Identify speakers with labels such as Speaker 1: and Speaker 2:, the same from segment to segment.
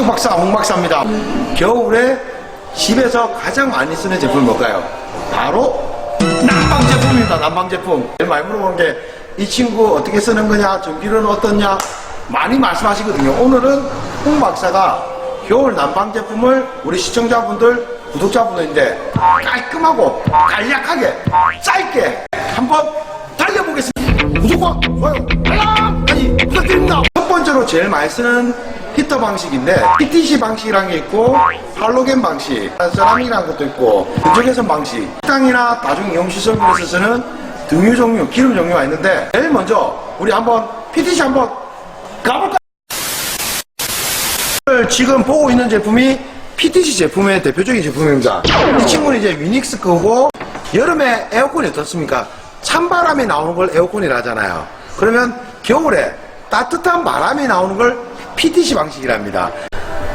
Speaker 1: 석중 박사, 홍 박사입니다. 겨울에 집에서 가장 많이 쓰는 제품이 뭘까요? 바로 난방 제품입니다. 난방 제품. 많이 물어보는 게 이 친구 어떻게 쓰는 거냐, 전기료는 어떻냐 많이 말씀하시거든요. 오늘은 홍 박사가 겨울 난방 제품을 우리 시청자분들, 구독자분들인데 깔끔하고 간략하게 짧게 한번 달려보겠습니다. 구독과 좋아요, 알람까지 부탁드립니다. 첫 번째로 제일 많이 쓰는 히터 방식인데 PTC 방식이라는 게 있고 할로겐 방식, 세라믹이라는 것도 있고 근적외선 방식 식당이나 다중 이용 시설물에서 쓰는 등유 종류, 기름 종류가 있는데 제일 먼저 우리 한번 PTC 한번 가볼까요? 지금 보고 있는 제품이 PTC 제품의 대표적인 제품입니다. 이 친구는 이제 위닉스 거고 여름에 에어컨이 어떻습니까? 찬바람이 나오는 걸 에어컨이라 하잖아요. 그러면 겨울에 따뜻한 바람이 나오는 걸 PTC 방식이랍니다.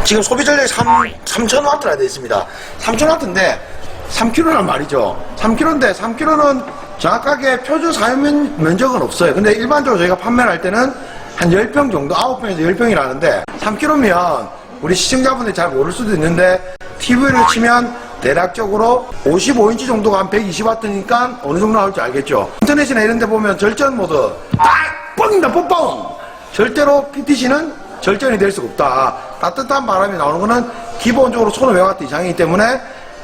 Speaker 1: 지금 소비 전력이 3, 3000W라 되어 있습니다. 3000W인데 3kg란 말이죠. 3kg인데 3kg는 정확하게 표준 사용 면- 면적은 없어요. 근데 일반적으로 저희가 판매를 할 때는 한 10평 정도, 9평에서 10평이라는데 3kg면 우리 시청자분들이 잘 모를 수도 있는데 TV를 치면 대략적으로 55인치 정도가 한 120W니까 어느 정도 나올지 알겠죠. 인터넷이나 이런 데 보면 절전 모드 딱 뻥입니다, 뻥뻥! 절대로 PTC는 절전이 될 수가 없다. 따뜻한 바람이 나오는 거는 기본적으로 1500W 이상이기 때문에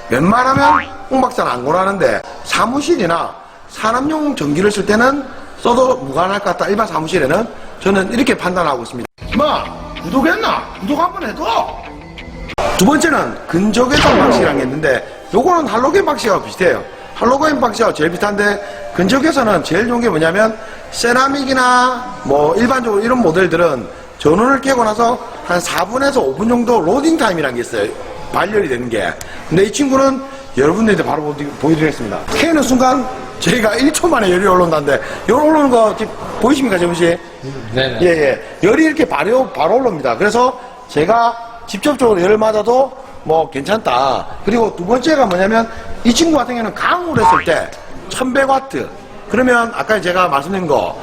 Speaker 1: 웬만하면 홍박사는 안 권하는데 사무실이나 산업용 전기를 쓸 때는 써도 무관할 것 같다. 일반 사무실에는 저는 이렇게 판단하고 있습니다. 뭐 구독했나? 구독 한번 해도 두 번째는 근적외선 방식이라는 게 있는데 요거는 할로겐 방식하고 비슷해요. 할로겐 방식하고 제일 비슷한데 근적외선은 제일 좋은 게 뭐냐면 세라믹이나 뭐 일반적으로 이런 모델들은 전원을 켜고 나서 한 4분에서 5분 정도 로딩 타임이라는 게 있어요. 발열이 되는 게. 근데 이 친구는 여러분들한테 바로 보여드리- 보여드리겠습니다. 켜는 순간 저희가 1초 만에 열이 올라온다는데 열 올라오는 거 보이십니까, 재훈 씨?
Speaker 2: 네네.
Speaker 1: 예, 예. 열이 이렇게 바로, 바로 올라옵니다. 그래서 제가 직접적으로 열을 맞아도 뭐 괜찮다. 그리고 두 번째가 뭐냐면 이 친구 같은 경우는 강으로 했을 때 1100와트. 그러면 아까 제가 말씀드린 거,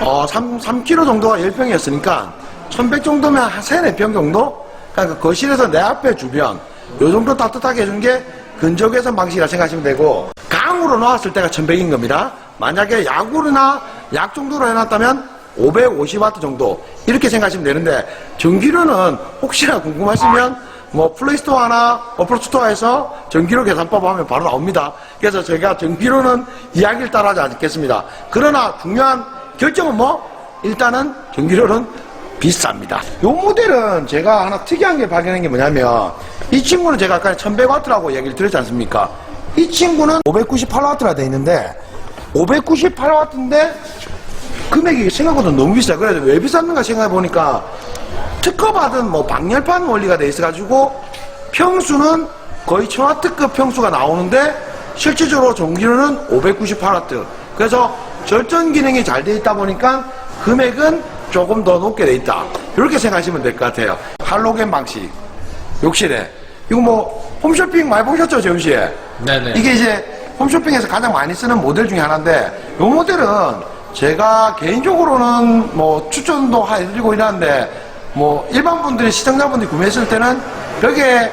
Speaker 1: 어, 3, 3kg 정도가 10평이었으니까 1100 정도면 한 3, 4평 정도? 그러니까 그 거실에서 내 앞에 주변, 요 정도 따뜻하게 해주는 게 근적외선 방식이라 생각하시면 되고, 강으로 놓았을 때가 1100인 겁니다. 만약에 약으로나 약 정도로 해놨다면 550와트 정도 이렇게 생각하시면 되는데 전기료는 혹시나 궁금하시면 뭐 플레이스토어나 어플스토어에서 전기료 계산법 하면 바로 나옵니다. 그래서 제가 전기료는 이야기를 따라하지 않겠습니다. 그러나 중요한 결정은 뭐 일단은 전기료는 비쌉니다. 이 모델은 제가 하나 특이한 게 발견한 게 뭐냐면 이 친구는 제가 아까 1100W라고 얘기를 드렸지 않습니까? 이 친구는 598W라 돼 있는데 598W인데 금액이 생각보다 너무 비싸요. 그래서 왜 비쌌는가 생각해 보니까 특허받은 뭐 방열판 원리가 돼 있어가지고 평수는 거의 1000와트급 평수가 나오는데 실질적으로 전기료는 598와트. 그래서 절전 기능이 잘 돼 있다 보니까 금액은 조금 더 높게 돼 있다. 이렇게 생각하시면 될 것 같아요. 할로겐 방식. 욕실에. 이거 뭐 홈쇼핑 많이 보셨죠, 재훈 씨?
Speaker 2: 네네.
Speaker 1: 이게 이제 홈쇼핑에서 가장 많이 쓰는 모델 중에 하나인데 이 모델은 제가 개인적으로는 뭐 추천도 해드리고 이러는데 뭐 일반 분들이 시청자분들이 구매했을 때는 벽에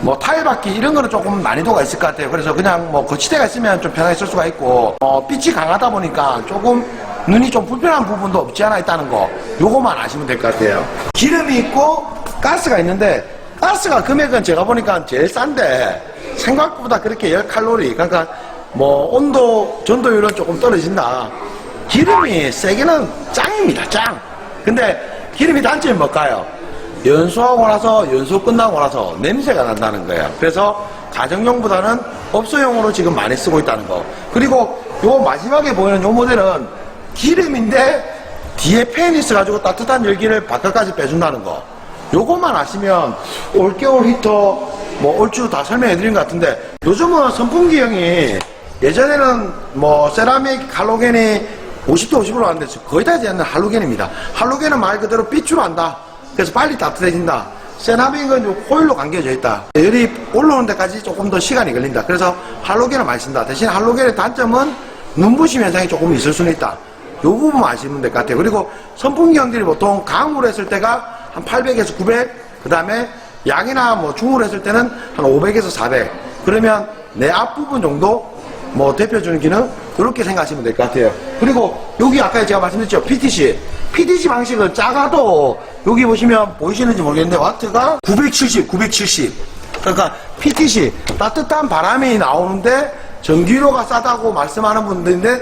Speaker 1: 뭐 타일 받기 이런 거는 조금 난이도가 있을 것 같아요. 그래서 그냥 뭐 거치대가 있으면 좀 편하게 쓸 수가 있고 어, 빛이 강하다 보니까 조금 눈이 좀 불편한 부분도 없지 않아 있다는 거 요거만 아시면 될 것 같아요. 기름이 있고 가스가 있는데 가스가 금액은 제가 보니까 제일 싼데 생각보다 그렇게 열 칼로리 그러니까 뭐 온도 전도율은 조금 떨어진다. 기름이 세기는 짱입니다. 짱. 근데 기름이 단점이 뭘까요? 연소하고 나서 연소 끝나고 나서 냄새가 난다는 거예요. 그래서 가정용보다는 업소용으로 지금 많이 쓰고 있다는 거. 그리고 요 마지막에 보이는 요 모델은 기름인데 뒤에 팬이 있어가지고 따뜻한 열기를 바깥까지 빼준다는 거. 요것만 아시면 올겨울 히터 뭐 올주 다 설명해 드린 것 같은데 요즘은 선풍기형이 예전에는 뭐 세라믹 할로겐이 50도 50으로 하는데 거의 다 되지 않는 할로겐입니다. 할로겐은 말 그대로 빛으로 한다. 그래서 빨리 따뜻해진다. 세라믹은 요 코일로 감겨져 있다. 열이 올라오는 데까지 조금 더 시간이 걸린다. 그래서 할로겐을 많이 쓴다. 대신 할로겐의 단점은 눈부심 현상이 조금 있을 수는 있다. 요 부분 아시면 될 것 같아요. 그리고 선풍기형들이 보통 강으로 했을 때가 한 800에서 900, 그 다음에 양이나 뭐 중으로 했을 때는 한 500에서 400. 그러면 내 앞부분 정도 뭐 대표 주는 기능 이렇게 생각하시면 될 것 같아요. 그리고 여기 아까 제가 말씀드렸죠. PTC. PTC 방식은 작아도 여기 보시면 보이시는지 모르겠는데 와트가 970, 970. 그러니까 PTC 따뜻한 바람이 나오는데 전기료가 싸다고 말씀하는 분들인데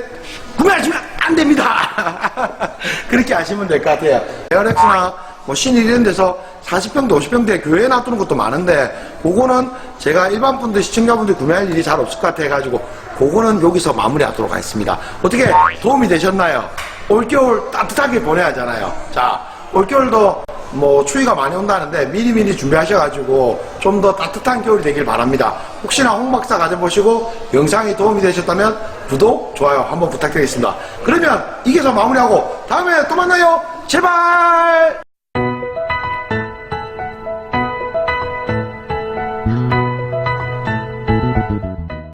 Speaker 1: 구매하시면 안 됩니다. 그렇게 아시면 될 것 같아요. 에어렉스나 뭐 신일 이런 데서 40평대, 50평대 교회에 놔두는 것도 많은데 그거는 제가 일반 분들, 시청자분들 구매할 일이 잘 없을 것 같아 가지고 그거는 여기서 마무리하도록 하겠습니다. 어떻게 도움이 되셨나요? 올겨울 따뜻하게 보내야 하잖아요. 자, 올겨울도 뭐 추위가 많이 온다는데 미리미리 준비하셔가지고 좀 더 따뜻한 겨울이 되길 바랍니다. 혹시나 홍 박사 가져보시고 영상이 도움이 되셨다면 구독, 좋아요 한번 부탁드리겠습니다. 그러면 이게서 마무리하고 다음에 또 만나요. 제발!